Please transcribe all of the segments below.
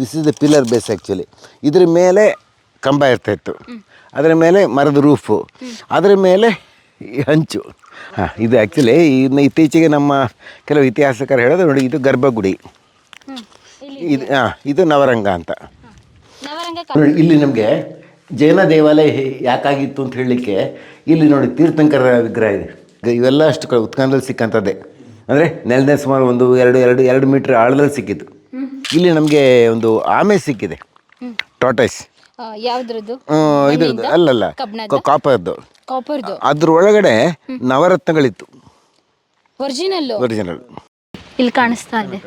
This is the pillar base actually ಇದ್ರ ಮೇಲೆ ಕಂಬ ಇರ್ತಾ ಇತ್ತು ಅದರ ಮೇಲೆ ಮರದ ರೂಫು. ಅದರ ಮೇಲೆ ಈ ಹಂಚು. ಹಾಂ ಇದು ಆ್ಯಕ್ಚುಲಿ ಇನ್ನು ಇತ್ತೀಚೆಗೆ ನಮ್ಮ ಕೆಲವು ಇತಿಹಾಸಕಾರ ಹೇಳೋದು ನೋಡಿ ಇದು ಗರ್ಭಗುಡಿ. ಇದು ಹಾಂ ಇದು ನವರಂಗ ಅಂತ. ನೋಡಿ ಇಲ್ಲಿ ನಮಗೆ ಜೈನ ದೇವಾಲಯ ಯಾಕಾಗಿತ್ತು ಅಂತ ಹೇಳಲಿಕ್ಕೆ ಇಲ್ಲಿ ನೋಡಿ ತೀರ್ಥಂಕರ ವಿಗ್ರಹ ಇದೆ. ಇವೆಲ್ಲ ಅಷ್ಟು ಉತ್ಕಂಡದಲ್ಲಿ ಸಿಕ್ಕಂಥದ್ದೇ. ಅಂದರೆ ನೆಲದ ಸುಮಾರು ಒಂದು ಎರಡು ಎರಡು ಎರಡು ಮೀಟ್ರ್ ಆಳದಲ್ಲಿ ಸಿಕ್ಕಿತ್ತು ಇಲ್ಲಿ ನಮಗೆ ಒಂದು ಆಮೆ ಸಿಕ್ಕಿದೆ. ಟಾಟೈಸ್ ಯಾವ್ದ್ರದ್ದು? ಇದ್ರದ್ದು. ಅಲ್ಲಲ್ಲ? ಕಾಪರ್ದು ಕಾಪರ್ದು ಅದ್ರ ಒಳಗಡೆ ನವರತ್ನಗಳಿತ್ತು. ಒರಿಜಿನಲ್ ಒರಿಜಿನಲ್ ಇಲ್ಲಿ ಕಾಣಿಸ್ತಾ ಇದೆ.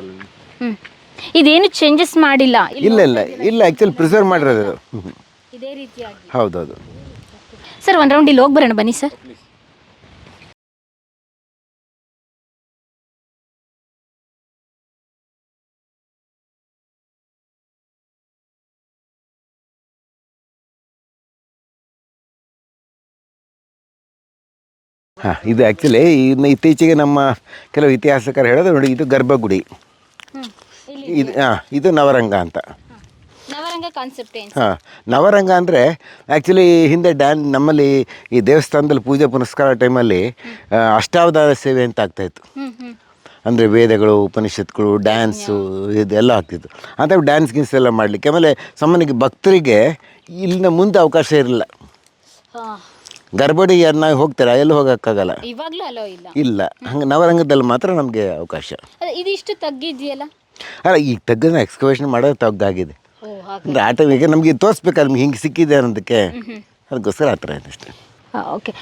ಇದೇನು ಚೇಂಜಸ್ ಮಾಡಿಲ್ಲ? ಇಲ್ಲ ಇಲ್ಲ ಇಲ್ಲ. ಆಕ್ಚುಲಿ ಪ್ರಿಸರ್ವ್ ಮಾಡಿರೋದು. ಇದೇ ರೀತಿಯಾಗಿ. ಹೌದೌದು. ಸರ್ ಒಂದು ರೌಂಡ್ ಇಲ್ಲಿ ಹೋಗಿ ಬರೋಣ ಬನ್ನಿ ಸರ್ ಹಾಂ ಇದು ಆ್ಯಕ್ಚುಲಿ ಇನ್ನು ಇತ್ತೀಚೆಗೆ ನಮ್ಮ ಕೆಲವು ಇತಿಹಾಸಕಾರ ಹೇಳೋದು ನೋಡಿ ಇದು ಗರ್ಭಗುಡಿ. ಇದು ಹಾಂ ಇದು ನವರಂಗ ಅಂತ. ನವರಂಗ ಕಾನ್ಸೆಪ್ಟ್ ಏನು ಹಾಂ ನವರಂಗ ಅಂದರೆ ಆ್ಯಕ್ಚುಲಿ ಹಿಂದೆ ಡ್ಯಾನ್ ನಮ್ಮಲ್ಲಿ ಈ ದೇವಸ್ಥಾನದಲ್ಲಿ ಪೂಜೆ ಪುನಸ್ಕಾರ ಟೈಮಲ್ಲಿ ಅಷ್ಟಾವಧಾರ ಅಷ್ಟಾವಧಾನ ಸೇವೆ ಅಂತ ಆಗ್ತಾಯಿತ್ತು. ಅಂದರೆ ವೇದಗಳು ಉಪನಿಷತ್ಗಳು ಡ್ಯಾನ್ಸು ಇದೆಲ್ಲ ಆಗ್ತಿತ್ತು. ಅಂತ ಡ್ಯಾನ್ಸ್ ಗೀನ್ಸ್ ಎಲ್ಲ ಮಾಡಲಿಕ್ಕೆ ಆಮೇಲೆ ಸಾಮಾನ್ಯಕ್ಕೆ ಭಕ್ತರಿಗೆ ಇಲ್ಲಿನ ಮುಂದೆ ಅವಕಾಶ ಇರಲಿಲ್ಲ ನಾವು ಹೋಗ್ತಾರೆ ಎಲ್ಲಿ ಹೋಗೋಕ್ಕಾಗಲ್ಲ? ಇವಾಗ್ಲೂ ಅಲೋ ಇಲ್ಲ. ಇಲ್ಲ. ಹಂಗೆ ನವರಂಗದಲ್ಲಿ ಮಾತ್ರ ನಮಗೆ ಅವಕಾಶ. ಅದೇ ಇದಿಷ್ಟು ತಗ್ಗಿದ್ಯಲ್ಲ? ಅಲ್ಲ ಈಗ ತೆಗೆದ ಎಕ್ಸ್ಕವೇಷನ್ ಮಾಡೋದು ತಗ್ಗಾಗಿದೆ. ಓ ಹಾಗೆ. ಆ ಆಟೋಮಿಗೆ ನಮಗೆ ತೋರಿಸ್ಬೇಕಲ್ಲ ನಮ್ಗೆ ಹಿಂಗೆ ಸಿಕ್ಕಿದೆ ಅನ್ನೋದಕ್ಕೆ ಅದಕ್ಕೋಸ್ಕರ ಆ ಥರ ಇದೆ ಅಷ್ಟೇ. ಓಕೆ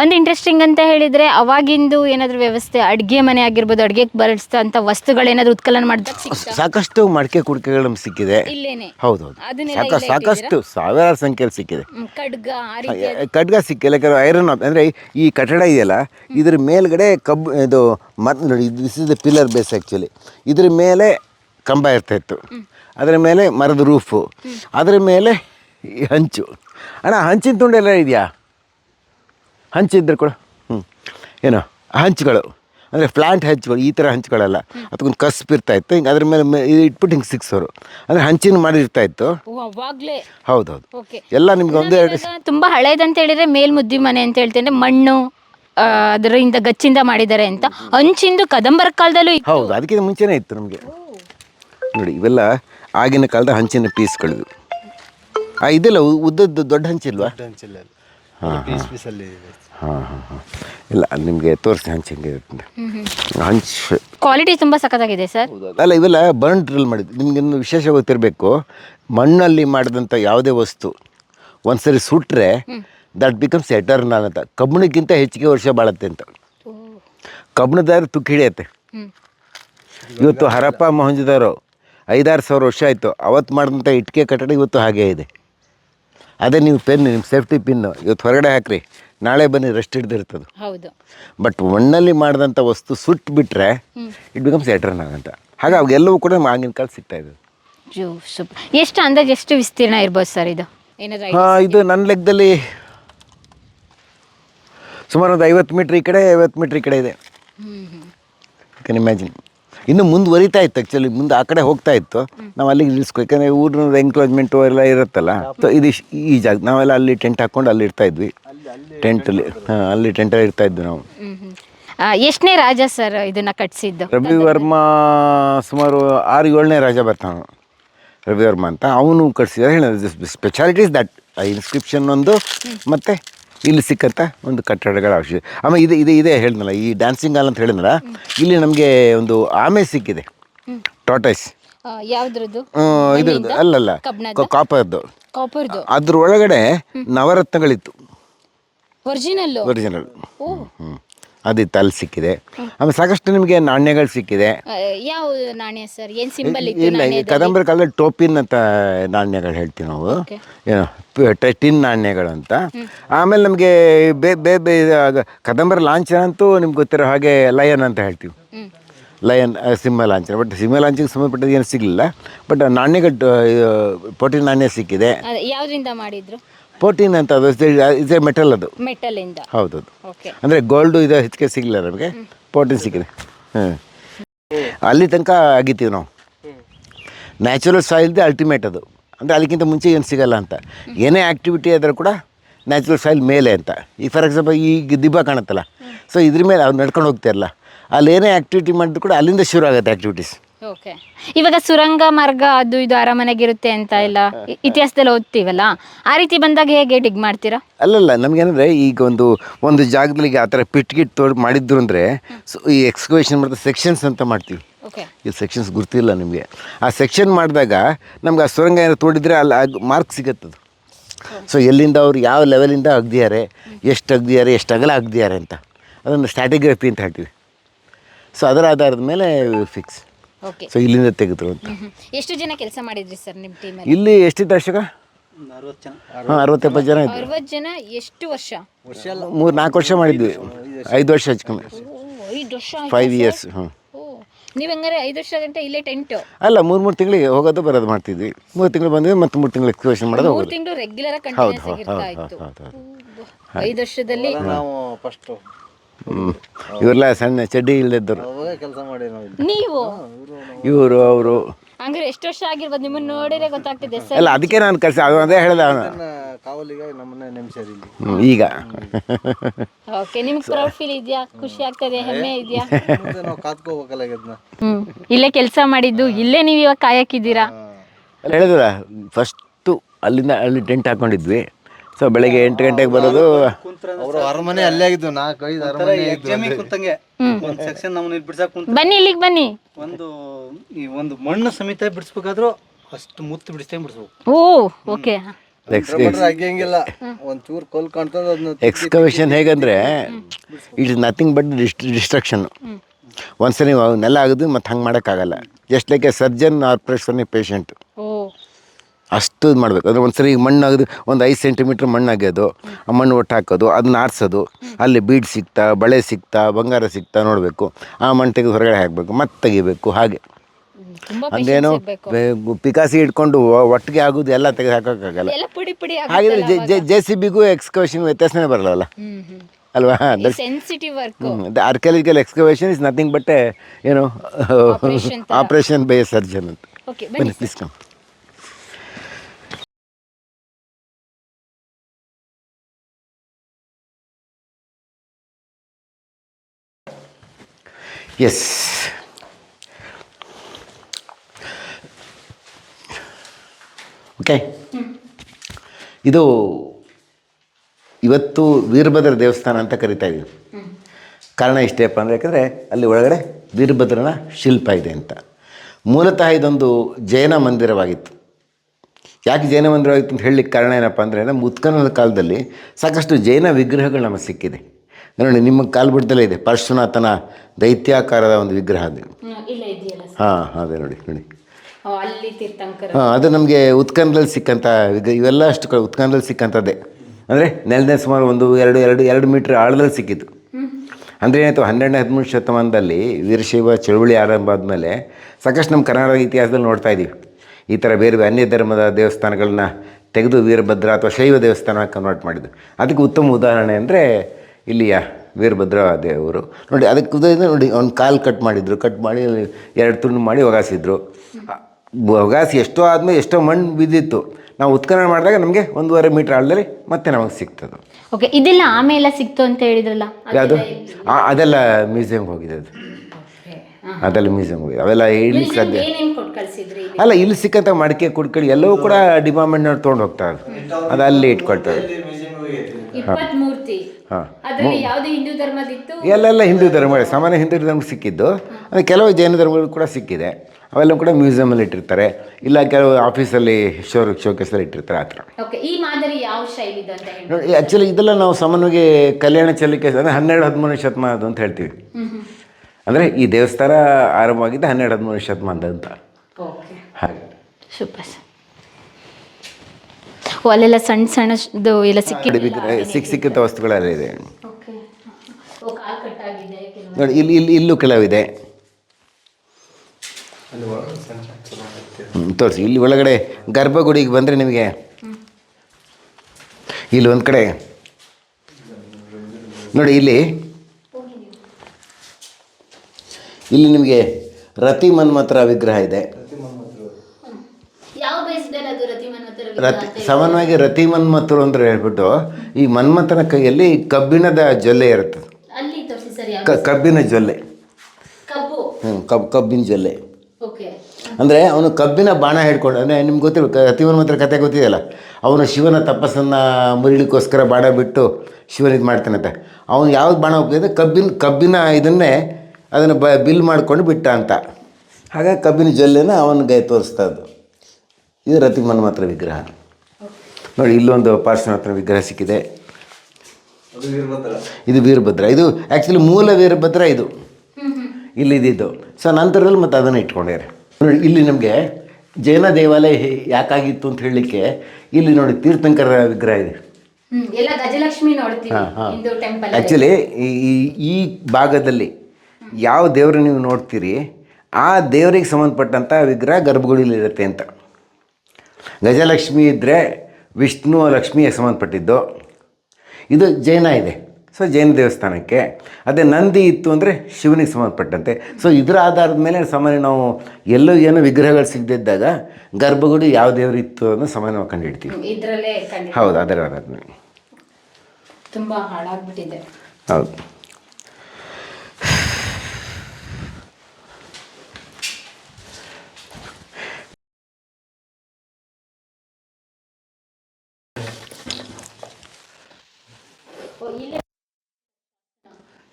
ಒಂದು ಇಂಟ್ರೆಸ್ಟಿಂಗ್ ಅಂತ ಹೇಳಿದರೆ ಅವಾಗಿಂದು ಏನಾದರೂ ವ್ಯವಸ್ಥೆ ಅಡುಗೆ ಮನೆ ಆಗಿರ್ಬೋದು ಅಡುಗೆಗೆ ಬಳಸ್ತಂಥ ವಸ್ತುಗಳೇನಾದರೂ ಉತ್ಕಲನ ಮಾಡಿದಾಗ ಸಾಕಷ್ಟು ಮಡಿಕೆ ಕುಡಿಕೆಗಳು ನಮ್ಗೆ ಸಿಕ್ಕಿದೆ. ಇಲ್ಲೇನೆ. ಹೌದು ಅದನ್ನೆಲ್ಲ ಸಾಕ ಸಾಕಷ್ಟು ಸಾವಿರಾರು ಸಂಖ್ಯೆಯಲ್ಲಿ ಸಿಕ್ಕಿದೆ. ಖಡ್ಗ ಆ ರೀತಿ ಆ, ಖಡ್ಗ ಸಿಕ್ಕಿಲ್ಲ. ಕೆಲವು ಐರನ್ ಅಂದರೆ ಈ ಕಟ್ಟಡ ಇದೆಯಲ್ಲ ಇದ್ರ ಮೇಲ್ಗಡೆ ಕಬ್ಬು ಇದು ಮತ್ ನೋಡಿ this is the pillar base actually ಇದ್ರ ಮೇಲೆ ಕಂಬ ಇರ್ತಾ ಇತ್ತು ಅದರ ಮೇಲೆ ಮರದ ರೂಫು. ಅದರ ಮೇಲೆ ಈ ಹಂಚು. ಅಣ್ಣ ಹಂಚಿನ ತುಂಡೆಲ್ಲ ಇದೆಯಾ? ಹಂಚಿದ್ರೆ ಕೂಡ ಹ್ಞೂ ಏನೋ ಹಂಚುಗಳು. ಅಂದರೆ ಫ್ಲಾಂಟ್ ಹಂಚುಗಳು ಈ ಥರ ಹಂಚುಗಳಲ್ಲ. ಅದಕ್ಕೊಂದು ಕಸ್ಪ್ ಇರ್ತಾ ಇತ್ತು. ಹಿಂಗೆ ಅದ್ರ ಮೇಲೆ ಇದು ಇಟ್ಬಿಟ್ಟು ಹಿಂಗೆ ಸಿಕ್ಸೋರು ಅಂದರೆ ಹಂಚಿನ ಮಾಡಿರ್ತಾ ಇತ್ತು. ಹೌದೌದು. ಓಕೆ. ಎಲ್ಲ ನಿಮ್ಗೆ ಒಂದು ತುಂಬ ತುಂಬಾ ಹಳೇದಂತ ಹೇಳಿದ್ರೆ ಮೇಲ್ಮುದ್ದಿ ಮನೆ ಅಂತ ಹೇಳ್ತೇನೆ. ಮಣ್ಣು ಅದರಿಂದ ಗಚ್ಚಿಂದ ಮಾಡಿದ್ದಾರೆ ಅಂತ. ಹಂಚಿಂದು ಕದಂಬರ ಕಾಲದಲ್ಲೂ ಇತ್ತು. ಹೌದು ಅದಕ್ಕಿಂತ ಮುಂಚೆನೇ ಇತ್ತು ನಮಗೆ. ನೋಡಿ ಇವೆಲ್ಲ ಆಗಿನ ಕಾಲದ ಹಂಚಿನ ಪೀಸ್ಗಳು ಆ ಇದೆಲ್ಲ ಉದ್ದದ್ದು ದೊಡ್ಡ ಹಂಚಿಲ್ವಾ ಹಂಚಿಲ್ಲ ಪೀಸ್ ಪೀಸಲ್ಲಿ ಹಾಂ ಹಾಂ ಹಾಂ. ಇಲ್ಲ ನಿಮಗೆ ತೋರಿಸಿ ಹಂಚು ಹೆಂಗೆ ಇರುತ್ತೆ ಹಂಚು ಕ್ವಾಲಿಟಿ ತುಂಬ ಸಖತ್ತಾಗಿದೆ ಸರ್. ಅಲ್ಲ ಇವೆಲ್ಲ ಬರ್ನ್ ಡ್ರಿಲ್ ಮಾಡಿದ್ದು. ನಿಮ್ಗೆ ಇನ್ನು ವಿಶೇಷ ಗೊತ್ತಿರಬೇಕು. ಮಣ್ಣಲ್ಲಿ ಮಾಡಿದಂಥ ಯಾವುದೇ ವಸ್ತು ಒಂದ್ಸರಿ ಸುಟ್ಟರೆ ದಟ್ ಬಿಕಮ್ಸ್ ಎಟರ್ನಲ್ ಅಂತ. ಕಬ್ಬಣಕ್ಕಿಂತ ಹೆಚ್ಚಿಗೆ ವರ್ಷ ಬಾಳತ್ತೆ ಅಂತ. ಕಬ್ಬಣದಾರ ತುಕ್ಕಿ ಹಿಡಿಯತ್ತೆ. ಇವತ್ತು ಹರಪ್ಪ ಮೊಹಂಜದಾರು ಐದಾರು ಸಾವಿರ ವರ್ಷ ಆಯಿತು. ಅವತ್ತು ಮಾಡಿದಂಥ ಇಟ್ಟಿಗೆ ಕಟ್ಟಡ ಇವತ್ತು ಹಾಗೇ ಇದೆ. ಅದೇ ನೀವು ಪೆನ್ ನಿಮ್ಮ ಸೇಫ್ಟಿ ಪಿನ್ ಇವತ್ತು ಹೊರಗಡೆ ಹಾಕ್ರಿ. ನಾಳೆ ಬನ್ನಿ ರೆಸ್ಟ್ ಹಿಡ್ದಿರ್ತದೆ. ಹೌದು. ಬಟ್ ಮಣ್ಣಲ್ಲಿ ಮಾಡಿದಂಥ ವಸ್ತು ಸುಟ್ಟು ಬಿಟ್ಟರೆ ಇಟ್ ಬಿಕಮ್ಸ್ ಎಟ್ರನ್ ಆಗಂತ ಹಾಗೆ ಅವಾಗೆಲ್ಲವೂ ಕೂಡ ನಮ್ಗೆ ಆಗಿನ ಕಾಲ ಸಿಗ್ತಾ ಇದೆ ಜೋ ಎಷ್ಟು ಅಂದಾಜು ಎಷ್ಟು ವಿಸ್ತೀರ್ಣ ಇರ್ಬೋದು ಸರ್ ಇದು? ಏನಾದ್ರು ಹಾಂ ಇದು ನನ್ನ ಲೆಕ್ಕದಲ್ಲಿ ಸುಮಾರು ಒಂದು ಐವತ್ತು ಮೀಟ್ರ್ ಈ ಕಡೆ ಐವತ್ತು ಮೀಟ್ರ್ ಈ ಕಡೆ ಇದೆ. ಕ್ಯಾನ್ ಇಮ್ಯಾಜಿನ್ ಇನ್ನು ಮುಂದುವರಿತಾ ಇತ್ತು ಆ್ಯಕ್ಚುಲಿ ಮುಂದೆ ಆ ಕಡೆ ಹೋಗ್ತಾ ಇತ್ತು. ನಾವು ಅಲ್ಲಿಗೆ ನಿಲ್ಲಿಸ್ಕೊ ಯಾಕಂದರೆ ಊರಿನ ಎಂಕ್ಲೋಜ್ಮೆಂಟು ಎಲ್ಲ ಇರುತ್ತಲ್ಲ ಸೊ ಇದು ಈ ಜಾಗ ನಾವೆಲ್ಲ ಅಲ್ಲಿ ಟೆಂಟ್ ಹಾಕ್ಕೊಂಡು ಅಲ್ಲಿ ಇರ್ತಾ ಇದ್ವಿ. ಟೆಂಟಲ್ಲಿ ಹಾಂ ಅಲ್ಲಿ ಟೆಂಟಲ್ಲಿ ಇರ್ತಾ ಇದ್ವಿ ನಾವು. ಎಷ್ಟನೇ ರಾಜ ಸರ್ ಇದನ್ನ ಕಟ್ಸಿದ್ದು? ರವಿವರ್ಮ ಸುಮಾರು ಆರು ಏಳನೇ ರಾಜ ಬರ್ತಾನು. ರವಿ ವರ್ಮ ಅಂತ. ಅವನು ಕಟ್ಸಿದ ಸ್ಪೆಷಾಲಿಟೀಸ್ ದಟ್ ಆ ಇನ್ಸ್ಕ್ರಿಪ್ಷನ್ ಒಂದು ಮತ್ತು ಇಲ್ಲಿ ಸಿಕ್ಕಂಥ ಒಂದು ಕಟ್ಟಡಗಳ ಅವಶ್ಯ ಆಮೇಲೆ ಇದು ಇದೆ ಇದೇ ಹೇಳಿದ್ನಲ್ಲ ಈ ಡ್ಯಾನ್ಸಿಂಗ್ ಹಾಲ್ ಅಂತ ಹೇಳಿದ್ನಲ್ಲ ಇಲ್ಲಿ ನಮಗೆ ಒಂದು ಆಮೆ ಸಿಕ್ಕಿದೆ. ಟಾಟೈಸ್ ಯಾವ್ದ್ರದ್ದು? ಇದ್ರದ್ದು ಅಲ್ಲಲ್ಲ? ಕಾಪರ್ದು ಕಾಪರ್ದು ಅದ್ರ ಒಳಗಡೆ ನವರತ್ನಗಳಿತ್ತು. ಒರಿಜಿನಲ್ ಒರಿಜಿನಲ್ ಹ್ಞೂ ಅದಿತ್ತು ಅಲ್ಲಿ ಸಿಕ್ಕಿದೆ. ಆಮೇಲೆ ಸಾಕಷ್ಟು ನಿಮಗೆ ನಾಣ್ಯಗಳು ಸಿಕ್ಕಿದೆ. ಯಾವ ನಾಣ್ಯ ಸರ್? ಏನ್ ಸಿಂಬಲ್ ಇತ್ತು ಇಲ್ಲ ಈ ಕದಂಬರ ಕಾಲದಲ್ಲಿ ಟೋಪಿನ್ ಅಂತ ನಾಣ್ಯಗಳು ಹೇಳ್ತೀವಿ ನಾವು. ಏನು ಟಿನ್ ನಾಣ್ಯಗಳು ಅಂತ. ಆಮೇಲೆ ನಮಗೆ ಬೇ ಬೇ ಬೇ ಕದಂಬರ ಲಾಂಛನ ಅಂತೂ ನಿಮ್ಗೆ ಗೊತ್ತಿರೋ ಹಾಗೆ ಲಯನ್ ಅಂತ ಹೇಳ್ತೀವಿ. ಲಯನ್ ಸಿಂಹ ಲಾಂಛನ. ಬಟ್ ಸಿಂಹ ಲಾಂಛನಕ್ಕೆ ಸಂಬಂಧಪಟ್ಟದ್ದು ಏನು ಸಿಗಲಿಲ್ಲ. ಬಟ್ ನಾಣ್ಯಗಳು ಪೋಟಿನ ನಾಣ್ಯ ಸಿಕ್ಕಿದೆ. ಯಾವ್ದ್ರಿಂದ ಮಾಡಿದ್ರು? ಪೋಟಿನ್ ಅಂತ ಅದು ಇದೆ ಮೆಟಲ್ ಅದು. ಮೆಟಲ್ ಇಂದ. ಹೌದೌದು. ಓಕೆ ಅಂದರೆ ಗೋಲ್ಡು ಇದು ಹೆಚ್ಚಿಗೆ ಸಿಗಲಿಲ್ಲ ನಮಗೆ. ಪೋಟಿನ್ ಸಿಕ್ಕಿದೆ. ಹಾಂ ಅಲ್ಲಿ ತನಕ ಆಗಿತ್ತೀವಿ ನಾವು. ನ್ಯಾಚುರಲ್ ಸಾಯಿಲ್ದೇ ಅಲ್ಟಿಮೇಟ್ ಅದು. ಅಂದರೆ ಅದಕ್ಕಿಂತ ಮುಂಚೆ ಏನು ಸಿಗಲ್ಲ ಅಂತ. ಏನೇ ಆ್ಯಕ್ಟಿವಿಟಿ ಆದರೂ ಕೂಡ ನ್ಯಾಚುರಲ್ ಸಾಯಿಲ್ ಮೇಲೆ ಅಂತ. ಈ ಫಾರ್ ಎಕ್ಸಾಂಪಲ್ ಈಗ ದಿಬ್ಬ ಕಾಣುತ್ತಲ್ಲ. ಸೊ ಇದ್ರ ಮೇಲೆ ಅವ್ರು ನಡ್ಕೊಂಡು ಹೋಗ್ತಿರಲ್ಲ ಅಲ್ಲಿ ಏನೇ ಆ್ಯಕ್ಟಿವಿಟಿ ಮಾಡಿದ್ರು ಕೂಡ ಅಲ್ಲಿಂದ ಶುರು ಆಗುತ್ತೆ ಆ್ಯಕ್ಟಿವಿಟೀಸ್ ಓಕೆ ಇವಾಗ ಸುರಂಗ ಮಾರ್ಗ ಅದು ಇದು ಅರಮನೆಗಿರುತ್ತೆ ಅಂತ ಎಲ್ಲ ಇ- ಇತಿಹಾಸದಲ್ಲಿ ಓದ್ತೀವಲ್ಲ ಆ ರೀತಿ ಬಂದಾಗ ಹೇಗೆ ಡಿಗ್ ಮಾಡ್ತೀರಾ? ಅಲ್ಲಲ್ಲ ನಮಗೇನಂದ್ರೆ ಈಗ ಒಂದು ಒಂದು ಜಾಗದಲ್ಲಿ ಈಗ ಆ ಥರ ಪಿಟ್ ಗಿಟ್ ತೋಡ್ ಮಾಡಿದ್ರು ಅಂದರೆ ಸೊ ಈ ಎಕ್ಸ್ಕವೇಷನ್ ಮಾಡಿದ ಸೆಕ್ಷನ್ಸ್ ಅಂತ ಮಾಡ್ತೀವಿ. ಓಕೆ ಈ ಸೆಕ್ಷನ್ಸ್ ಗುರ್ತಿಲ್ಲ ನಿಮಗೆ. ಆ ಸೆಕ್ಷನ್ ಮಾಡಿದಾಗ ನಮ್ಗೆ ಆ ಸುರಂಗ ಏನಾದ್ರು ತೋಡಿದ್ರೆ ಅಲ್ಲಿ ಮಾರ್ಕ್ ಸಿಗತ್ತದು. ಸೊ ಎಲ್ಲಿಂದ ಅವ್ರು ಯಾವ ಲೆವೆಲಿಂದ ಅಗ್ದಿದ್ದಾರೆ ಎಷ್ಟು ಅಗ್ದಿದ್ದಾರೆ ಎಷ್ಟು ಅಗಲ ಅಗ್ದಿದ್ದಾರೆ ಅಂತ. ಅದನ್ನು ಸ್ಟ್ರಾಟಿಗ್ರಫಿ ಅಂತ ಹೇಳ್ತೀವಿ. ಸೊ ಅದರ ಆಧಾರದ ಮೇಲೆ ಫಿಕ್ಸ್ ಸೊ ಇಲ್ಲಿಂದ ತೆಗೆದ್ರು ಅಂತ. ಎಷ್ಟು ಜನ ಕೆಲಸ ಮಾಡಿದ್ರಿ ಸರ್ ನಿಮ್ಮ ಟೀಮಲ್ಲಿ ಇಲ್ಲಿ ಎಷ್ಟಿತ್ತು ಅಶೋಕ? ಹಾಂ ಅರವತ್ತೆಪ್ಪತ್ತು ಜನ ಇದ್ದರು ಅರವತ್ತು ಜನ ಎಷ್ಟು ವರ್ಷ? ಮೂರು ನಾಲ್ಕು ವರ್ಷ ಮಾಡಿದ್ವಿ. ಐದು ವರ್ಷ ಹೆಚ್ಚು ಕಮ್ಮಿ. ಐದು ವರ್ಷ ಫೈವ್ ಇಯರ್ಸ್ ಹಾಂ ನೀವು ಹಂಗಾರೆ ಐದು ವರ್ಷ ಗಂಟೆ ಇಲ್ಲೇ ಟೆಂಟ್ ಅಲ್ಲ ಮೂರು ಮೂರು ತಿಂಗಳಿಗೆ ಹೋಗೋದು ಬರೋದು ಮಾಡ್ತಿದ್ವಿ. ಮೂರು ತಿಂಗಳು ಬಂದ್ವಿ ಮತ್ತು ಮೂರು ತಿಂಗಳು ಎಕ್ಸ್ಕವೇಷನ್ ಮಾಡೋದು ಮೂರು ತಿಂಗಳು ರೆಗ್ಯುಲರ್ ಆಗಿ ಕಂಟಿನ್ಯೂಸ್ ಆಗಿರ್ತಾ ಇತ್ತು. ಐದು ವರ್ಷದಲ್ಲಿ ನಾವು ಫಸ್ಟು ಹ್ಞೂ ಇವರೆಲ್ಲ ಸಣ್ಣ ಚಡ್ಡಿ ಇಲ್ಲದಿದ್ದರು ಅವಾಗ ಕೆಲಸ ಮಾಡಿ ನಾವು ಇಲ್ಲಿ. ನೀವು? ಇವರು ಅವರು. ಹಂಗಾರೆ ಎಷ್ಟು ವರ್ಷ ಆಗಿರ್ಬೋದು ನಿಮ್ಮನ್ನ ನೋಡಿದ್ರೆ ಗೊತ್ತಾಗ್ತಿದೆ ಸರ್. ಅಲ್ಲ ಅದಕ್ಕೆ ನಾನು ಕಳಿಸ ಅದು ಅದೇ ಹೇಳ್ದೆ ಅವನು. ನನ್ನ ಕಾವಲಿಗೆ ನಮ್ಮನ್ನೇ ನೇಮಿಸ್ಯಾರ ಇಲ್ಲಿ. ಹ್ಮ್, ಈಗ. ಓಕೆ ನಿಮ್ಗೆ ಪ್ರೌಡ್ ಫೀಲ್ ಇದೆಯಾ? ಖುಷಿ ಆಗ್ತದೆ ಹೆಮ್ಮೆ ಇದೆಯಾ? ಮುಂದೆ ನಾವು ಕಾತ್ಕೋಬೇಕಲ್ಲ ಇದನ್ನ ಹ್ಮ್ ಇಲ್ಲೇ ಕೆಲಸ ಮಾಡಿದ್ದು ಇಲ್ಲೇ ನೀವು ಇವಾಗ ಕಾಯಕ್ಕಿದ್ದೀರಾ ಅಲ್ಲ ಹೇಳಿದ್ರ ಫಸ್ಟು ಅಲ್ಲಿಂದ ಅಲ್ಲಿ ಟೆಂಟ್ ಹಾಕೊಂಡಿದ್ವಿ. ಸೊ ಬೆಳಗ್ಗೆ ಎಂಟು ಗಂಟೆಗೆ ಬರೋದು ಅವರು ಅರಮನೆ ಅಲ್ಲೇ ಆಗಿದ್ದು ನಾಲ್ಕು ಐದು ಅರಮನೆ ಕುಂತಂಗೆ. ಒಂದು ಸೆಕ್ಷನ್ ನಮ್ಮನ್ನ ಇಲ್ಲಿ ಬಿಡ್ಸಕ್ ಕುಂತ ಬನ್ನಿ ಇಲ್ಲಿಗೆ ಬನ್ನಿ. ಒಂದು ಈ ಒಂದು ಮಣ್ಣು ಸಮೇತ ಬಿಡಿಸ್ಬೇಕಾದ್ರೂ ಅಷ್ಟು ಮುತ್ತು ಬಿಡಿಸ್ತೇ ಬಿಡಿಸ್ಬೇಕು. ಓ ಓಕೆ. ಹಂಗಿಲ್ಲ ಒಂಚೂರು ಚೂರ್ ಕಲ್ ಕಾಣ್ತದ ಅದನ್ನ ಎಕ್ಸ್ಕವೇಷನ್ ಹೇಗಂದ್ರೆ it is nothing but dist destruction ಒಂದ್ಸರಿ ನೆಲ ಆಗೋದು ಮತ್ತೆ ಹಂಗೆ ಮಾಡೋಕ್ಕಾಗಲ್ಲ. Just like a surgeon operation patient ಓ ಅಷ್ಟು ಇದು ಮಾಡಬೇಕು. ಅಂದರೆ ಒಂದು ಸರಿ ಮಣ್ಣು ಅಗದು ಒಂದು ಐದು ಸೆಂಟಿಮೀಟ್ರ್ ಮಣ್ಣು ಆಗ್ಯೋದು ಆ ಮಣ್ಣು ಒಟ್ಟು ಹಾಕೋದು ಅದನ್ನ ಆರಿಸೋದು. ಅಲ್ಲಿ ಬೀಡ್ ಸಿಗ್ತಾ ಬಳೆ ಸಿಗ್ತಾ ಬಂಗಾರ ಸಿಗ್ತಾ ನೋಡಬೇಕು. ಆ ಮಣ್ಣು ತೆಗೆದು ಹೊರಗಡೆ ಹಾಕಬೇಕು. ಮತ್ತೆ ತೆಗಿಬೇಕು ಹಾಗೆ. ಅಂದೇನು ಪಿಕಾಸಿ ಇಟ್ಕೊಂಡು ಒಟ್ಟಿಗೆ ಆಗೋದು ಎಲ್ಲ ತೆಗೆದು ಹಾಕೋಕ್ಕಾಗಲ್ಲ. ಎಲ್ಲ ಪುಡಿ ಪುಡಿ ಹಾಗೆ ಜೆ ಜೆ ಸಿ ಬಿಗೂ ಎಕ್ಸ್ಕವೇಷನ್ ವ್ಯತ್ಯಾಸನೇ ಬರಲ್ಲ ಅಲ್ವಾ? Archaeological excavation is nothing but ಏನು. ಆಪರೇಷನ್ ಬೈ ಸರ್ಜನ್ ಅಂತ. ಬನ್ನಿ ಪ್ಲೀಸ್ ಕಮ್ ಎಸ್ ಓಕೆ ಇದು ಇವತ್ತು ವೀರಭದ್ರ ದೇವಸ್ಥಾನ ಅಂತ ಕರಿತಾ ಇದ್ದೀವಿ ಕಾರಣ ಇಷ್ಟೇಪ್ಪ ಅಂದರೆ ಯಾಕಂದರೆ ಅಲ್ಲಿ ಒಳಗಡೆ ವೀರಭದ್ರನ ಶಿಲ್ಪ ಇದೆ ಅಂತ. ಮೂಲತಃ ಇದೊಂದು ಜೈನ ಮಂದಿರವಾಗಿತ್ತು. ಯಾಕೆ ಜೈನ ಮಂದಿರವಾಗಿತ್ತು ಅಂತ ಹೇಳಲಿಕ್ಕೆ ಕಾರಣ ಏನಪ್ಪ ಅಂದರೆ, ನಮ್ಮ ಉತ್ಖನದ ಕಾಲದಲ್ಲಿ ಸಾಕಷ್ಟು ಜೈನ ವಿಗ್ರಹಗಳು ನಮಗೆ ಸಿಕ್ಕಿದೆ. ನೋಡಿ ನಿಮ್ಮ ಕಾಲ್ಬಿಡ್ದಲ್ಲೇ ಇದೆ. ಪರಶುನಾಥನ ದೈತ್ಯಾಕಾರದ ಒಂದು ವಿಗ್ರಹ ಅದು. ಹಾಂ ಅದೇ ನೋಡಿ ನೋಡಿ. ಹಾಂ ಅದು ನಮಗೆ ಉತ್ಕಂದಲ್ಲಿ ಸಿಕ್ಕಂಥ ವಿಗ್ರಹ ಇವೆಲ್ಲ ಅಷ್ಟು ಕ- ಉತ್ಖನದಲ್ಲಿ ಸಿಕ್ಕಂಥದ್ದೇ. ಅಂದರೆ ನೆಲದ ಸುಮಾರು ಒಂದು ಎರಡು ಎರಡು ಎರಡು ಮೀಟ್ರ್ ಆಳದಲ್ಲಿ ಸಿಕ್ಕಿತ್ತು ಅಂದರೆ ಏನಾಯಿತು ಹನ್ನೆರಡನೇ ಹದಿಮೂರು ಶತಮಾನದಲ್ಲಿ ವೀರಶೈವ ಚಳುವಳಿ ಆರಂಭ ಆದಮೇಲೆ ಸಾಕಷ್ಟು ನಮ್ಮ ಕರ್ನಾಟಕ ಇತಿಹಾಸದಲ್ಲಿ ನೋಡ್ತಾ ಇದ್ದೀವಿ ಈ ಥರ ಬೇರೆ ಬೇರೆ ಅನ್ಯ ಧರ್ಮದ ದೇವಸ್ಥಾನಗಳನ್ನ ತೆಗೆದು ವೀರಭದ್ರ ಅಥವಾ ಶೈವ ದೇವಸ್ಥಾನ ಕನ್ವರ್ಟ್ ಮಾಡಿದ್ದು. ಅದಕ್ಕೆ ಉತ್ತಮ ಉದಾಹರಣೆ ಅಂದರೆ ಇಲ್ಲಿಯ ವೀರಭದ್ರ ದೇವರು. ನೋಡಿ ಅದಕ್ಕೆ ನೋಡಿ ಅವ್ನು ಕಾಲು ಕಟ್ ಮಾಡಿದರು. ಕಟ್ ಮಾಡಿ ಎರಡು ತುಂಡು ಮಾಡಿ ಒಗಾಸಿದ್ರು ಒಗಾಸಿ ಎಷ್ಟೋ ಆದಮೇಲೆ ಎಷ್ಟೋ ಮಣ್ಣು ಬಿದ್ದಿತ್ತು. ನಾವು ಉತ್ಖನನ ಮಾಡಿದಾಗ ನಮಗೆ ಒಂದೂವರೆ ಮೀಟ್ರ್ ಆಳದಲ್ಲಿ ಮತ್ತೆ ನಮಗೆ ಸಿಗ್ತದೆ. ಓಕೆ ಇದೆಲ್ಲ ಆಮೇಲೆ ಸಿಕ್ತು ಅಂತ ಹೇಳಿದ್ರಲ್ಲ? ಯಾವುದು? ಆ- ಅದೆಲ್ಲ ಮ್ಯೂಸಿಯಮ್ಗೆ ಹೋಗಿದೆ ಅದು. ಅದೆಲ್ಲ ಮ್ಯೂಸಿಯಂ ಹೋಗಿದೆ. ಅವೆಲ್ಲ ಇಲ್ಲಿ ಸಾಧ್ಯ ಅಲ್ಲ ಇಲ್ಲಿ ಸಿಕ್ಕಂಥ ಮಡಿಕೆ ಕುಡ್ಕೊಳ್ಳಿ ಎಲ್ಲವೂ ಕೂಡ ಡಿಪಾರ್ಟ್ಮೆಂಟ್ನವ್ರು ತೊಗೊಂಡು ಹೋಗ್ತಾರೆ ಅದು ಅಲ್ಲಿ ಇಟ್ಕೊಳ್ತಾರೆ ಇಪ್ಪತ್ತ್ ಮೂರ್ತಿ ಹಾಂ. ಅದ್ರಲ್ಲಿ ಯಾವ್ದು ಹಿಂದೂ ಧರ್ಮದಿತ್ತು? ಎಲ್ಲೆಲ್ಲ ಹಿಂದೂ ಧರ್ಮ ಸಾಮಾನ್ಯ ಹಿಂದೂ ಧರ್ಮ ಸಿಕ್ಕಿದ್ದು. ಅಂದರೆ ಕೆಲವು ಜೈನ ಧರ್ಮಗಳು ಕೂಡ ಸಿಕ್ಕಿದೆ. ಅವೆಲ್ಲ ಕೂಡ ಮ್ಯೂಸಿಯಮಲ್ಲಿ ಇಟ್ಟಿರ್ತಾರೆ. ಇಲ್ಲ ಕೆಲವು ಆಫೀಸಲ್ಲಿ ಶೋ ಶೋಕೇಸಲ್ಲಿ ಇಟ್ಟಿರ್ತಾರೆ ಆ ಥರ. ಓಕೆ ಈ ಮಾದರಿ ಯಾವ ಶೈಲಿದು ಅಂತ ಹೇಳಿ ನೋಡಿ ಆ್ಯಕ್ಚುಲಿ ಇದೆಲ್ಲ ನಾವು ಸಾಮಾನ್ಯವಾಗಿ ಕಲ್ಯಾಣ ಚಲಿಕೆ ಅಂದರೆ ಹನ್ನೆರಡು ಹದಿಮೂರನೇ ಅದು ಅಂತ ಹೇಳ್ತೀವಿ. ಅಂದರೆ ಈ ದೇವಸ್ಥಾನ ಆರಂಭವಾಗಿದ್ದು ಹನ್ನೆರಡು ಹದಿಮೂರನೇ ಶತಮಾನದ ಅಂತ ಓಕೆ ಹಾಗೆ. ಸೂಪರ್ ಸರ್ ಅಲ್ಲೆಲ್ಲ ಸಣ್ಣ ಸಣ್ಣದು ಎಲ್ಲ ಸಿಕ್ಕಿ ಸಿಕ್ಕ ಸಿಕ್ಕಂಥ ವಸ್ತುಗಳೆಲ್ಲ ಇದೆ. ಓಕೆ. ಓ ಕಾಲ್ ಕಟ್ಟಾಗಿದೆ ಕೆಲವು ನೋಡಿ ಇಲ್ಲಿ ಇಲ್ಲಿ ಇಲ್ಲೂ ಕೆಲವಿದೆ. ತೋರಿಸಿ. ಇಲ್ಲಿ ಒಳಗಡೆ ಗರ್ಭಗುಡಿಗೆ ಬಂದರೆ ನಿಮಗೆ ಇಲ್ಲಿ ಒಂದು ಕಡೆ. ನೋಡಿ ಇಲ್ಲಿ. ಇಲ್ಲಿ ನಿಮಗೆ ರತಿ ಮನ್ಮತ್ರ ವಿಗ್ರಹ ಇದೆ ತೋರಿಸಿದ್ದಲ್ಲ ಅದು ರತಿ ಮನ್ಮಥರ ವಿಗ್ರಹ ರತಿ ಸಾಮಾನ್ಯವಾಗಿ ರತಿ ಮನ್ಮಥರು ಅಂದ್ರೆ ಹೇಳ್ಬಿಟ್ಟು ಈ ಮನ್ಮಥನ ಕೈಯಲ್ಲಿ ಕಬ್ಬಿಣದ ಜೊಲ್ಲೆ ಇರುತ್ತೆ ಕ ಕಬ್ಬಿನ ಜೊಲ್ಲೆ. ಕಬ್ಬು. ಹ್ಞೂ ಕಬ್ ಕಬ್ಬಿನ ಜೊಲ್ಲೆ. ಅಂದರೆ ಅವನು ಕಬ್ಬಿನ ಬಾಣ ಹಿಡ್ಕೊಂಡು ಅಂದರೆ ನಿಮ್ಗೆ ಗೊತ್ತಿಲ್ಲ ಕ- ರತಿ ಮನ್ಮಥರ ಕತೆ ಗೊತ್ತಿದೆಯಲ್ಲ? ಅವನು ಶಿವನ ತಪಸ್ಸನ್ನು ಮುರಿಲಿಕ್ಕೋಸ್ಕರ ಬಾಣ ಬಿಟ್ಟು ಶಿವನ ಇದು ಮಾಡ್ತಾನಂತೆ. ಅವನು ಯಾವ್ದು ಬಾಣ ಹೋಗ್ತಿದೆ ಕಬ್ಬಿನ ಕಬ್ಬಿನ ಇದನ್ನೇ ಅದನ್ನು ಬ ಬಿಲ್ ಮಾಡ್ಕೊಂಡು ಬಿಟ್ಟ ಅಂತ. ಹಾಗಾಗಿ ಕಬ್ಬಿನ ಜೊಲ್ಲೆನ ಅವನಿಗೆ ತೋರಿಸ್ತಾ ಇದ್ದು. ಇದು ರತಿ ಮಾತ್ರ ವಿಗ್ರಹ. ನೋಡಿ ಇಲ್ಲೊಂದು ಪಾರ್ಶ್ವನಾಥನ ವಿಗ್ರಹ ಸಿಕ್ಕಿದೆ. ಇದು ವೀರಭದ್ರ. ಇದು ಆ್ಯಕ್ಚುಲಿ ಮೂಲ ವೀರಭದ್ರ ಇದು. ಇಲ್ಲಿ ಇದ್ದಿದ್ದು. ಸೊ ನಂತರದಲ್ಲಿ ಮತ್ತೆ ಅದನ್ನು ಇಟ್ಕೊಂಡಿದ್ದಾರೆ. ನೋಡಿ ಇಲ್ಲಿ ನಮಗೆ ಜೈನ ದೇವಾಲಯ ಯಾಕಾಗಿತ್ತು ಅಂತ ಹೇಳಲಿಕ್ಕೆ ಇಲ್ಲಿ ನೋಡಿ ತೀರ್ಥಂಕರ ವಿಗ್ರಹ ಇದೆ. ಎಲ್ಲ ಗಜಲಕ್ಷ್ಮಿ ನೋಡ್ತೀವಿ ಹಾಂ ಹಾಂ. ಹಿಂದೂ ಟೆಂಪಲ್ ಆ್ಯಕ್ಚುಲಿ ಈ ಈ- ಈ ಭಾಗದಲ್ಲಿ ಯಾವ ದೇವರು ನೀವು ನೋಡ್ತೀರಿ ಆ ದೇವರಿಗೆ ಸಂಬಂಧಪಟ್ಟಂಥ ವಿಗ್ರಹ ಗರ್ಭಗುಡಿಲಿರುತ್ತೆ ಅಂತ. ಗಜಲಕ್ಷ್ಮಿ ಇದ್ದರೆ ವಿಷ್ಣು ಲಕ್ಷ್ಮಿಗೆ ಸಂಬಂಧಪಟ್ಟಿದ್ದು ಇದು ಜೈನ ಇದೆ. ಸೊ ಜೈನ ದೇವಸ್ಥಾನಕ್ಕೆ. ಅದೇ ನಂದಿ ಇತ್ತು ಅಂದರೆ ಶಿವನಿಗೆ ಸಂಬಂಧಪಟ್ಟಂತೆ. ಸೊ ಇದರ ಆಧಾರದ ಮೇಲೆ ಸಾಮಾನ್ಯ ನಾವು ಎಲ್ಲೂ ಏನೋ ವಿಗ್ರಹಗಳು ಸಿಗದಿದ್ದಾಗ ಗರ್ಭಗುಡಿ ಯಾವ ದೇವರು ಇತ್ತು ಅನ್ನೋ ನಾವು ಕಂಡುಹಿಡ್ತೀವಿ. ಹೌದು ಅದರ ಆಧಾರದ ಮೇಲೆ. ತುಂಬ ಹಾಳಾಗ್ಬಿಟ್ಟಿದೆ. ಹೌದು.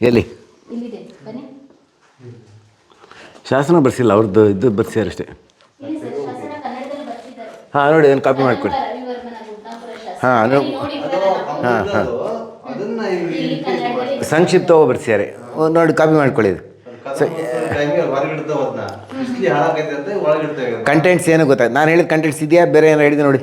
ಎಲ್ಲಿ? ಶಾಸನ ಬರ್ಸಿಲ್ಲ ಅವ್ರದ್ದು ಇದು ಬರ್ಸ್ಯಾರ ಅಷ್ಟೇ. ಇಲ್ಲಿ ಸರ್ ಶಾಸನ ಕನ್ನಡದಲ್ಲಿ ಬರ್ತಿದ್ದಾರೆ ಹಾಂ ನೋಡಿ ಅದನ್ನು ಕಾಪಿ ಮಾಡಿಕೊಡಿ. ಹಾಂ ಹಾಂ ಹಾಂ ಅದನ್ನ ಇಲ್ಲಿ ಇಲ್ಲಿ ಸಂಕ್ಷಿಪ್ತವಾಗಿ ಬರ್ಸ್ಯಾರೆ ಓ, ನೋಡಿ ಕಾಪಿ ಮಾಡ್ಕೊಳ್ಳಿ ಇದು. ಕಂಟೆಂಟ್ಸ್ ಏನು ಗೊತ್ತಾಯ್ತು ನಾನು ಹೇಳಿದ ಕಂಟೆಂಟ್ಸ್ ಇದೆಯಾ? ಬೇರೆ ಏನೋ ಹೇಳಿದೆ ನೋಡಿ.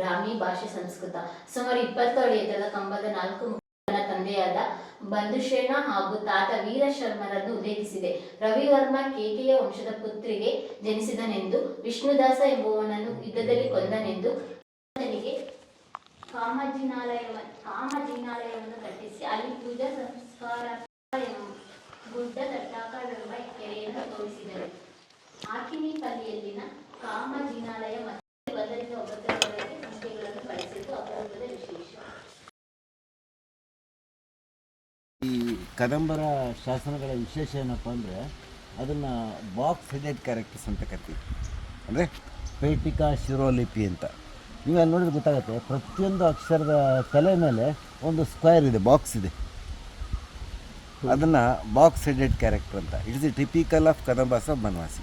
ಬ್ರಾಹ್ಮಿ ಭಾಷೆ ಸಂಸ್ಕೃತ. ಸುಮಾರು ಇಪ್ಪತ್ತು ಅಡಿ ಎತ್ತರದ ಕಂಬದ ನಾಲ್ಕು ಮುಖಗಳ ತಂದೆಯಾದ ಬಂಧುಷೇಣ ಹಾಗೂ ತಾತ ವೀರಶರ್ಮರನ್ನು ಉಲ್ಲೇಖಿಸಿದೆ. ರವಿವರ್ಮ ಕೇಕೆಯ ವಂಶದ ಪುತ್ರಿಗೆ ಜನಿಸಿದನೆಂದು, ವಿಷ್ಣುದಾಸ ಎಂಬುವನನ್ನು ಯುದ್ಧದಲ್ಲಿ ಕೊಂದನೆಂದು ಕಾಮಜಿನಾಲಯ ಕಾಮಜಿನಾಲಯವನ್ನು ಕಾಮಜಿನಾಲಯವನ್ನು ಕಟ್ಟಿಸಿ ಅಲ್ಲಿ ಪೂಜಾ ಸಂಸ್ಕಾರ ಗುಡ್ಡ ತಟ್ಟಾಕವೆಂಬ ಕೆರೆಯನ್ನು ತೋರಿಸಿದರು. ಆಕಿನಿಪಲ್ಲಿಯಲ್ಲಿನ ಕಾಮಜಿನಾಲಯ ಮತ್ತು ಕದಂಬರ ಶಾಸನಗಳ ವಿಶೇಷ ಏನಪ್ಪ ಅಂದರೆ ಅದನ್ನು ಬಾಕ್ಸ್ ಹೆಡೆಡ್ ಕ್ಯಾರೆಕ್ಟರ್ಸ್ ಅಂತ ಕರಿತೀವಿ. ಅಂದರೆ ಪೇಟಿಕಾ ಶಿರೋಲಿಪಿ ಅಂತ. ನೀವು ಅಲ್ಲಿ ನೋಡಿದ್ರೆ ಗೊತ್ತಾಗುತ್ತೆ, ಪ್ರತಿಯೊಂದು ಅಕ್ಷರದ ತಲೆ ಮೇಲೆ ಒಂದು ಸ್ಕ್ವೇರ್ ಇದೆ ಬಾಕ್ಸ್ ಇದೆ. ಅದನ್ನು ಬಾಕ್ಸ್ ಹೆಡೆಡ್ ಕ್ಯಾರೆಕ್ಟರ್ ಅಂತ. It's the typical of Kadambas of Banavasi